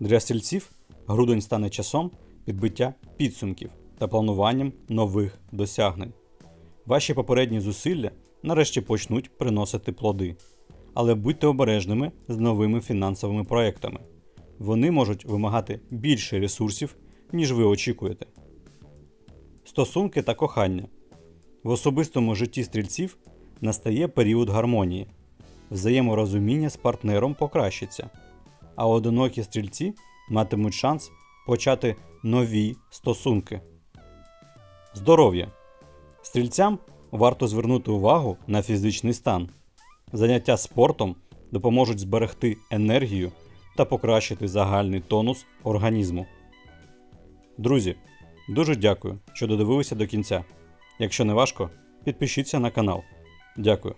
Для стрільців грудень стане часом підбиття підсумків та плануванням нових досягнень. Ваші попередні зусилля нарешті почнуть приносити плоди. Але будьте обережними з новими фінансовими проектами. Вони можуть вимагати більше ресурсів, ніж ви очікуєте. Стосунки та кохання. В особистому житті стрільців настає період гармонії. Взаєморозуміння з партнером покращиться, а одинокі стрільці матимуть шанс почати нові стосунки. Здоров'я. Стрільцям варто звернути увагу на фізичний стан. Заняття спортом допоможуть зберегти енергію та покращити загальний тонус організму. Друзі, дуже дякую, що додивилися до кінця. Якщо не важко, підпишіться на канал. Дякую.